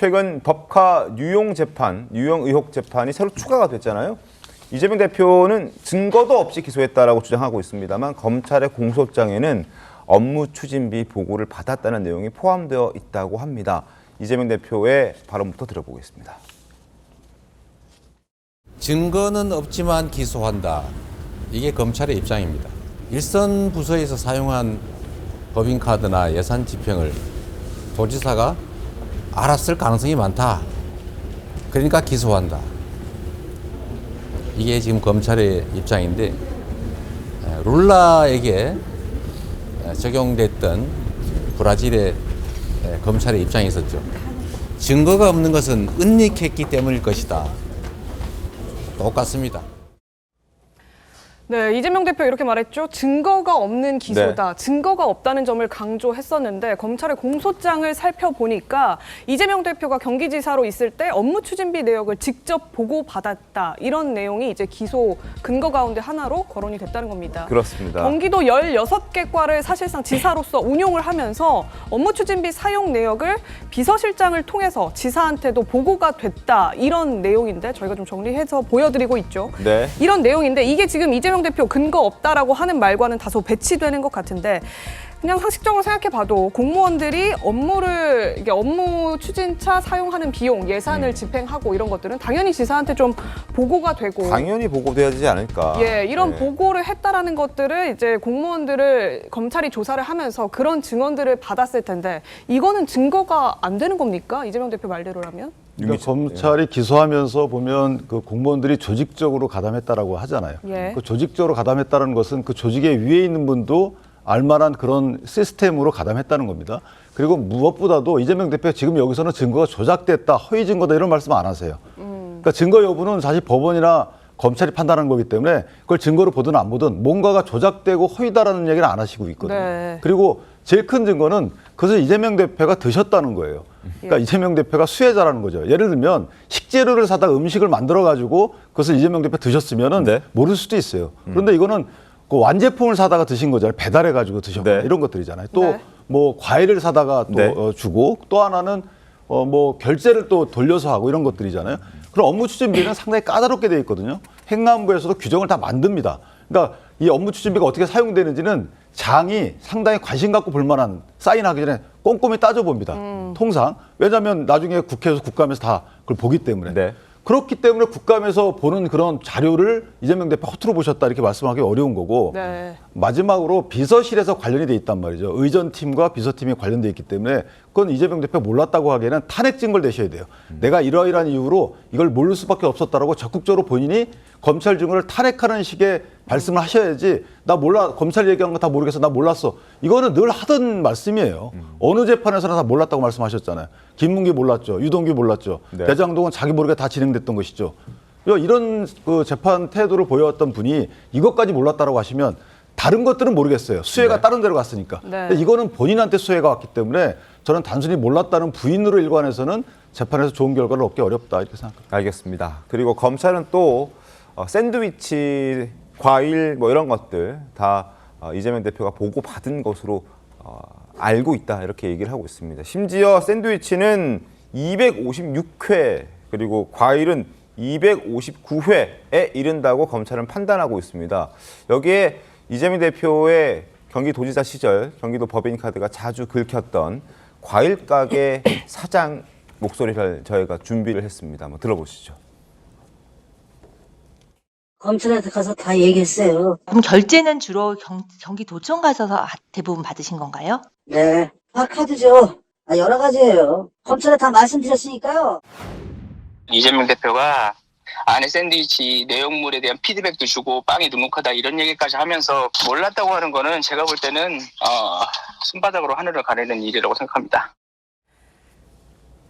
최근 법카 유용 재판, 유용 의혹 재판이 새로 추가가 됐잖아요. 이재명 대표는 증거도 없이 기소했다라고 주장하고 있습니다만 검찰의 공소장에는 업무 추진비 보고를 받았다는 내용이 포함되어 있다고 합니다. 이재명 대표의 발언부터 들어보겠습니다. 증거는 없지만 기소한다. 이게 검찰의 입장입니다. 일선 부서에서 사용한 법인카드나 예산 집행을 도지사가 알았을 가능성이 많다. 그러니까 기소한다. 이게 지금 검찰의 입장인데 에, 룰라에게 에, 적용됐던 브라질의 에, 검찰의 입장이 있었죠. 증거가 없는 것은 은닉했기 때문일 것이다. 똑같습니다. 네, 이재명 대표 이렇게 말했죠. 증거가 없는 기소다. 증거가 없다는 점을 강조했었는데 검찰의 공소장을 살펴보니까 이재명 대표가 경기지사로 있을 때 업무 추진비 내역을 직접 보고 받았다. 이런 내용이 이제 기소 근거 가운데 하나로 거론이 됐다는 겁니다. 그렇습니다. 경기도 16개 과를 사실상 지사로서 운용을 하면서 업무 추진비 사용 내역을 비서실장을 통해서 지사한테도 보고가 됐다. 이런 내용인데 저희가 좀 정리해서 보여드리고 있죠. 네. 이런 내용인데 이게 지금 이재명 대표 근거 없다라고 하는 말과는 다소 배치되는 것 같은데 그냥 상식적으로 생각해봐도 공무원들이 업무를 이게 업무 추진차 사용하는 비용 예산을 집행하고 이런 것들은 당연히 지사한테 좀 보고가 되고 당연히 보고돼야 되지 않을까. 예, 이런 네. 보고를 했다라는 것들을 이제 공무원들을 검찰이 조사를 하면서 그런 증언들을 받았을 텐데 이거는 증거가 안 되는 겁니까? 이재명 대표 말대로라면? 그러니까 검찰이 기소하면서 보면 그 공무원들이 조직적으로 가담했다라고 하잖아요. 예. 그 조직적으로 가담했다는 것은 그 조직의 위에 있는 분도 알만한 그런 시스템으로 가담했다는 겁니다. 그리고 무엇보다도 이재명 대표 지금 여기서는 증거가 조작됐다, 허위 증거다 이런 말씀 안 하세요. 그러니까 증거 여부는 사실 법원이나 검찰이 판단하는 거기 때문에 그걸 증거로 보든 안 보든 뭔가가 조작되고 허위다라는 얘기는 안 하시고 있거든요. 네. 그리고 제일 큰 증거는 그것을 이재명 대표가 드셨다는 거예요. 그러니까 예. 이재명 대표가 수혜자라는 거죠. 예를 들면 식재료를 사다 음식을 만들어 가지고 그것을 이재명 대표 드셨으면은 네. 모를 수도 있어요. 그런데 이거는 그 완제품을 사다가 드신 거잖아요. 배달해 가지고 드셨거나 네. 이런 것들이잖아요. 또 네. 뭐 과일을 사다가 또 네. 어, 주고 또 하나는 어 뭐 결제를 또 돌려서 하고 이런 것들이잖아요. 그럼 업무 추진비는 상당히 까다롭게 돼 있거든요. 행안부에서도 규정을 다 만듭니다. 그러니까 이 업무 추진비가 어떻게 사용되는지는 장이 상당히 관심 갖고 볼 만한 사인하기 전에 꼼꼼히 따져봅니다. 통상 왜냐하면 나중에 국회에서 국감에서 다 그걸 보기 때문에 네. 그렇기 때문에 국감에서 보는 그런 자료를 이재명 대표 허투루 보셨다 이렇게 말씀하기 어려운 거고 네. 마지막으로 비서실에서 관련이 돼 있단 말이죠. 의전팀과 비서팀이 관련돼 있기 때문에 그건 이재명 대표 몰랐다고 하기에는 탄핵 증거를 내셔야 돼요. 내가 이러이러한 이유로 이걸 모를 수밖에 없었다라고 적극적으로 본인이 검찰 증거를 탄핵하는 식의 말씀을 하셔야지 나 몰라 검찰 얘기한 거 다 모르겠어 나 몰랐어 이거는 늘 하던 말씀이에요. 어느 재판에서나 다 몰랐다고 말씀하셨잖아요. 김문기 몰랐죠. 유동규 몰랐죠. 네. 대장동은 자기 모르게 다 진행됐던 것이죠. 이런 그 재판 태도를 보여왔던 분이 이것까지 몰랐다라고 하시면 다른 것들은 모르겠어요. 수혜가 네. 다른 데로 갔으니까. 네. 근데 이거는 본인한테 수혜가 왔기 때문에 저는 단순히 몰랐다는 부인으로 일관해서는 재판에서 좋은 결과를 얻기 어렵다 이렇게 생각합니다. 알겠습니다. 그리고 검찰은 또 어, 샌드위치, 과일 뭐 이런 것들 다 어, 이재명 대표가 보고 받은 것으로 어, 알고 있다 이렇게 얘기를 하고 있습니다. 심지어 샌드위치는 256회 그리고 과일은 259회에 이른다고 검찰은 판단하고 있습니다. 여기에 이재명 대표의 경기도지사 시절 경기도 법인카드가 자주 긁혔던 과일 가게 사장 목소리를 저희가 준비를 했습니다. 한번 들어보시죠. 검찰한테 가서 다 얘기했어요. 그럼 결제는 주로 경, 경기도청 가서 대부분 받으신 건가요? 네. 다 카드죠. 아, 여러 가지예요. 검찰에 다 말씀드렸으니까요. 이재명 대표가 안에 샌드위치 내용물에 대한 피드백도 주고 빵이 눅눅하다 이런 얘기까지 하면서 몰랐다고 하는 거는 제가 볼 때는 어, 손바닥으로 하늘을 가리는 일이라고 생각합니다.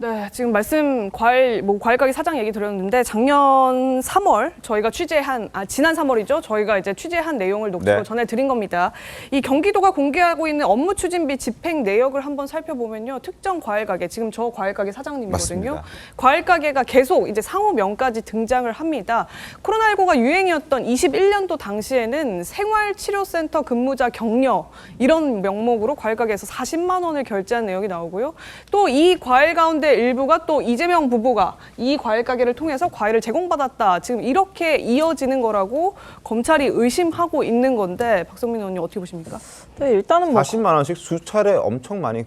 네, 지금 말씀 과일 뭐 과일 가게 사장 얘기 드렸는데 작년 3월 저희가 취재한 아 지난 3월이죠. 저희가 이제 취재한 내용을 녹취로 네. 전해 드린 겁니다. 이 경기도가 공개하고 있는 업무 추진비 집행 내역을 한번 살펴보면요. 특정 과일 가게 지금 저 과일 가게 사장님이거든요. 맞습니다. 과일 가게가 계속 이제 상호명까지 등장을 합니다. 코로나19가 유행이었던 21년도 당시에는 생활치료센터 근무자 격려 이런 명목으로 과일 가게에서 40만 원을 결제한 내역이 나오고요. 또 이 과일 가운데 가운데 일부가 또 이재명 부부가 이 과일 가게를 통해서 과일을 제공받았다. 지금 이렇게 이어지는 거라고 검찰이 의심하고 있는 건데 박성민 의원님 어떻게 보십니까? 네, 일단은 뭐 40만 원씩 수차례 엄청 많이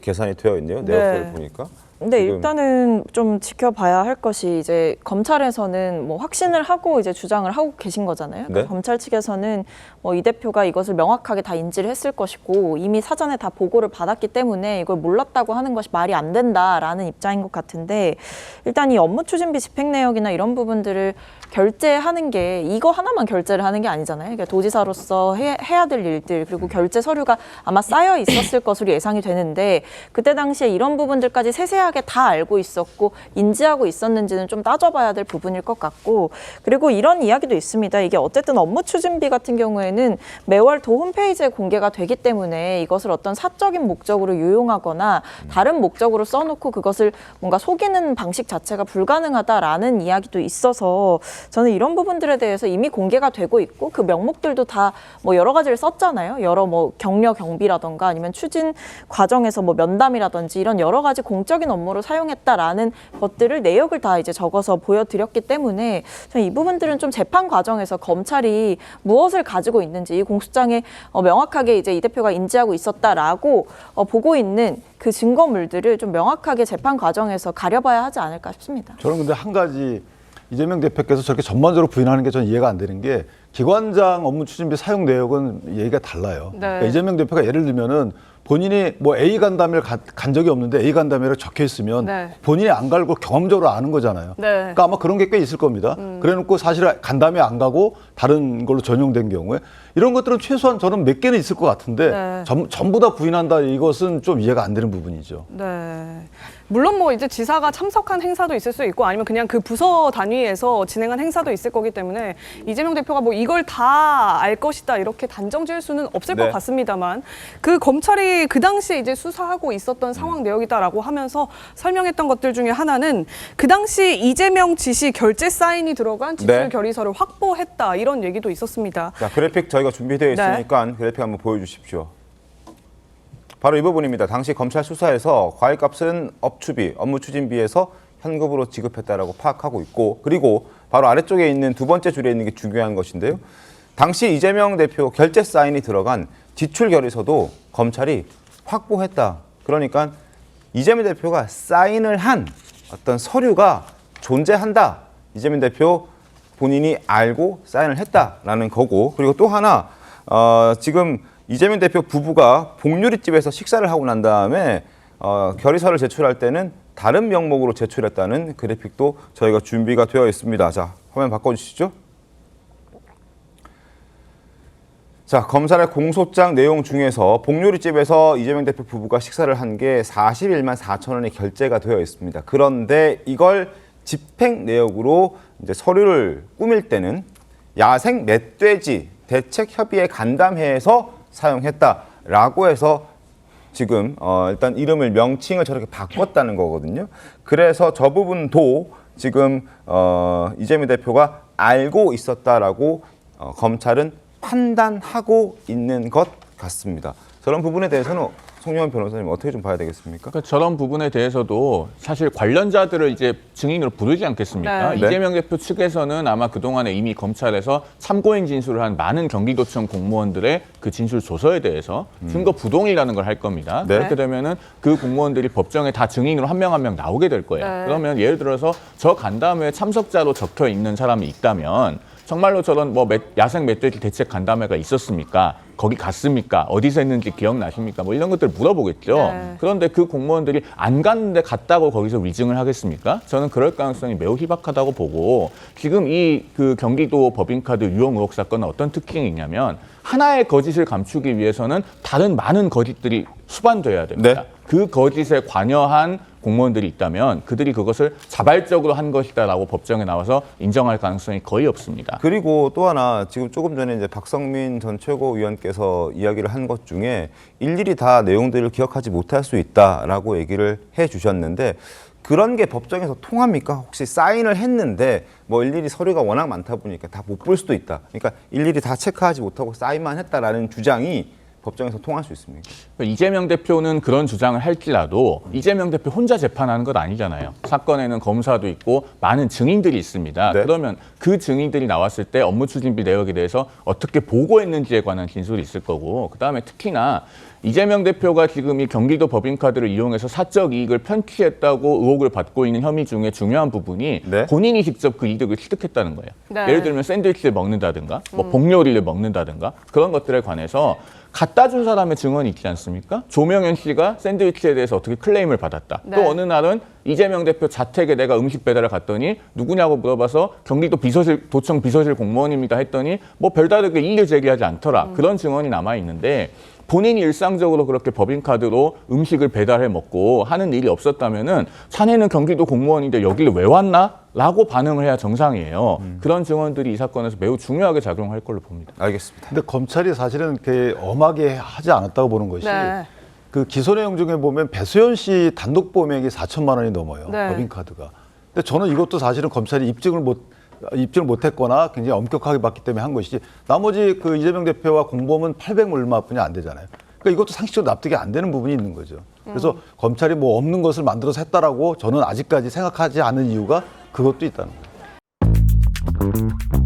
계산이 되어 있네요. 네. 내역을 보니까. 근데 지금 일단은 좀 지켜봐야 할 것이 이제 검찰에서는 뭐 확신을 하고 이제 주장을 하고 계신 거잖아요. 그러니까 네. 검찰 측에서는 뭐 이 대표가 이것을 명확하게 다 인지를 했을 것이고 이미 사전에 다 보고를 받았기 때문에 이걸 몰랐다고 하는 것이 말이 안 된다라는 입장인 것 같은데 일단 이 업무 추진비 집행 내역이나 이런 부분들을 결제하는 게 이거 하나만 결제를 하는 게 아니잖아요. 그러니까 도지사로서 해, 해야 될 일들 그리고 결제 서류가 아마 쌓여 있었을 것으로 예상이 되는데 그때 당시에 이런 부분들까지 세세하게 다 알고 있었고 인지하고 있었는지는 좀 따져봐야 될 부분일 것 같고 그리고 이런 이야기도 있습니다. 이게 어쨌든 업무 추진비 같은 경우에는 매월 도 홈페이지에 공개가 되기 때문에 이것을 어떤 사적인 목적으로 유용하거나 다른 목적으로 써놓고 그것을 뭔가 속이는 방식 자체가 불가능하다라는 이야기도 있어서 저는 이런 부분들에 대해서 이미 공개가 되고 있고 그 명목들도 다 뭐 여러 가지를 썼잖아요. 여러 뭐 격려 경비라던가 아니면 추진 과정에서 뭐 면담이라든지 이런 여러 가지 공적인 업무로 사용했다라는 것들을 내역을 다 이제 적어서 보여드렸기 때문에 저는 이 부분들은 좀 재판 과정에서 검찰이 무엇을 가지고 있는지 이 공소장에 어, 명확하게 이제 이 대표가 인지하고 있었다라고 어, 보고 있는 그 증거물들을 좀 명확하게 재판 과정에서 가려봐야 하지 않을까 싶습니다. 저는 근데 한 가지 이재명 대표께서 저렇게 전반적으로 부인하는 게 저는 이해가 안 되는 게 기관장 업무 추진비 사용 내역은 얘기가 달라요. 네. 그러니까 이재명 대표가 예를 들면은 본인이 뭐 A 간담회를 가- 간 적이 없는데 A 간담회를 적혀 있으면 네. 본인이 안 갈고 경험적으로 아는 거잖아요. 네. 음. 그러니까 아마 그런 게 꽤 있을 겁니다. 그래놓고 사실 간담회 안 가고 다른 걸로 전용된 경우에 이런 것들은 최소한 저는 몇 개는 있을 것 같은데 네. 전, 전부 다 부인한다 이것은 좀 이해가 안 되는 부분이죠. 네. 물론 뭐 이제 지사가 참석한 행사도 있을 수 있고 아니면 그냥 그 부서 단위에서 진행한 행사도 있을 거기 때문에 이재명 대표가 뭐 이걸 다 알 것이다 이렇게 단정 지을 수는 없을 네. 것 같습니다만 그 검찰이 그 당시에 이제 수사하고 있었던 상황 내역이다라고 하면서 설명했던 것들 중에 하나는 그 당시 이재명 지시 결제 사인이 들어간 지출 네. 결의서를 확보했다 이런 얘기도 있었습니다. 자, 그래픽 저희가 준비되어 네. 있으니까 그래픽 한번 보여주십시오. 바로 이 부분입니다. 당시 검찰 수사에서 과일값은 업추비, 업무 추진비에서 현금으로 지급했다라고 파악하고 있고 그리고 바로 아래쪽에 있는 두 번째 줄에 있는 게 중요한 것인데요. 당시 이재명 대표 결제 사인이 들어간 지출 결의서도 검찰이 확보했다. 그러니까 이재명 대표가 사인을 한 어떤 서류가 존재한다. 이재명 대표 본인이 알고 사인을 했다라는 거고 그리고 또 하나 어, 지금 이재명 대표 부부가 복요리집에서 식사를 하고 난 다음에 어, 결의서를 제출할 때는 다른 명목으로 제출했다는 그래픽도 저희가 준비가 되어 있습니다. 자 화면 바꿔주시죠. 자, 검찰의 공소장 내용 중에서 복요리집에서 이재명 대표 부부가 식사를 한 게 41만 4천 원이 결제가 되어 있습니다. 그런데 이걸 집행 내역으로 이제 서류를 꾸밀 때는 야생 멧돼지 대책 협의회 간담회에서 사용했다라고 해서 지금 어 일단 이름을 명칭을 저렇게 바꿨다는 거거든요. 그래서 저 부분도 지금 어 이재명 대표가 알고 있었다라고 어 검찰은 판단하고 있는 것 같습니다. 저런 부분에 대해서는 송영원 변호사님 어떻게 좀 봐야 되겠습니까? 그러니까 저런 부분에 대해서도 사실 관련자들을 이제 증인으로 부르지 않겠습니까? 네. 이재명 대표 측에서는 아마 그동안에 이미 검찰에서 참고인 진술을 한 많은 경기도청 공무원들의 그 진술 조서에 대해서 증거 부동이라는 걸 할 겁니다. 네. 그렇게 되면은 그 공무원들이 법정에 다 증인으로 한 명 한 명 나오게 될 거예요. 네. 그러면 예를 들어서 저 간담회 참석자로 적혀 있는 사람이 있다면 정말로 저런 뭐 멧- 야생 멧돼지 대책 간담회가 있었습니까? 거기 갔습니까? 어디서 했는지 기억나십니까? 뭐 이런 것들 물어보겠죠. 네. 그런데 그 공무원들이 안 갔는데 갔다고 거기서 위증을 하겠습니까? 저는 그럴 가능성이 매우 희박하다고 보고 지금 이 그 경기도 법인카드 유용 의혹 사건은 어떤 특징이 있냐면 하나의 거짓을 감추기 위해서는 다른 많은 거짓들이 수반돼야 됩니다. 네. 그 거짓에 관여한 공무원들이 있다면 그들이 그것을 자발적으로 한 것이다라고 법정에 나와서 인정할 가능성이 거의 없습니다. 그리고 또 하나 지금 조금 전에 이제 박성민 전 최고위원께서 이야기를 한 것 중에 일일이 다 내용들을 기억하지 못할 수 있다라고 얘기를 해 주셨는데 그런 게 법정에서 통합니까? 혹시 사인을 했는데 뭐 일일이 서류가 워낙 많다 보니까 다 못 볼 수도 있다. 그러니까 일일이 다 체크하지 못하고 사인만 했다라는 주장이 법정에서 통할 수? 그러니까 이재명 대표는 그런 주장을 할지라도 이재명 대표 혼자 재판하는 것 아니잖아요. 사건에는 검사도 있고 많은 증인들이 있습니다. 네. 그러면 그 증인들이 나왔을 때 업무 추진비 내역에 대해서 어떻게 보고했는지에 관한 진술이 있을 거고 그다음에 특히나 이재명 대표가 지금 이 경기도 법인카드를 이용해서 사적 이익을 편취했다고 의혹을 받고 있는 혐의 중에 중요한 부분이 네. 본인이 직접 그 이득을 취득했다는 거예요. 네. 예를 들면 샌드위치를 먹는다든가 뭐 복요리를 먹는다든가 그런 것들에 관해서 갖다 준 사람의 증언이 있지 않습니까? 조명현 씨가 샌드위치에 대해서 어떻게 클레임을 받았다. 네. 또 어느 날은 이재명 대표 자택에 내가 음식 배달을 갔더니 누구냐고 물어봐서 경기도 비서실 도청 비서실 공무원입니다 했더니 뭐 별다르게 이의를 제기하지 않더라. 그런 증언이 남아 있는데 본인이 일상적으로 그렇게 법인카드로 음식을 배달해 먹고 하는 일이 없었다면은 자네는 경기도 공무원인데 여기를 왜 왔나? 라고 반응을 해야 정상이에요. 그런 증언들이 이 사건에서 매우 중요하게 작용할 걸로 봅니다. 알겠습니다. 근데 검찰이 사실은 이렇게 엄하게 하지 않았다고 보는 것이 네. 그 기소 내용 중에 보면 배수연 씨 단독 범액이 4천만 원이 넘어요. 네. 법인카드가. 근데 저는 이것도 사실은 검찰이 입증을 못 입증을 못했거나 굉장히 엄격하게 봤기 때문에 한 것이지 나머지 그 이재명 대표와 공범은 800 얼마뿐이 안 되잖아요. 그러니까 이것도 상식적으로 납득이 안 되는 부분이 있는 거죠. 그래서 검찰이 뭐 없는 것을 만들어서 했다라고 저는 아직까지 생각하지 않은 이유가 그것도 있다는 거예요.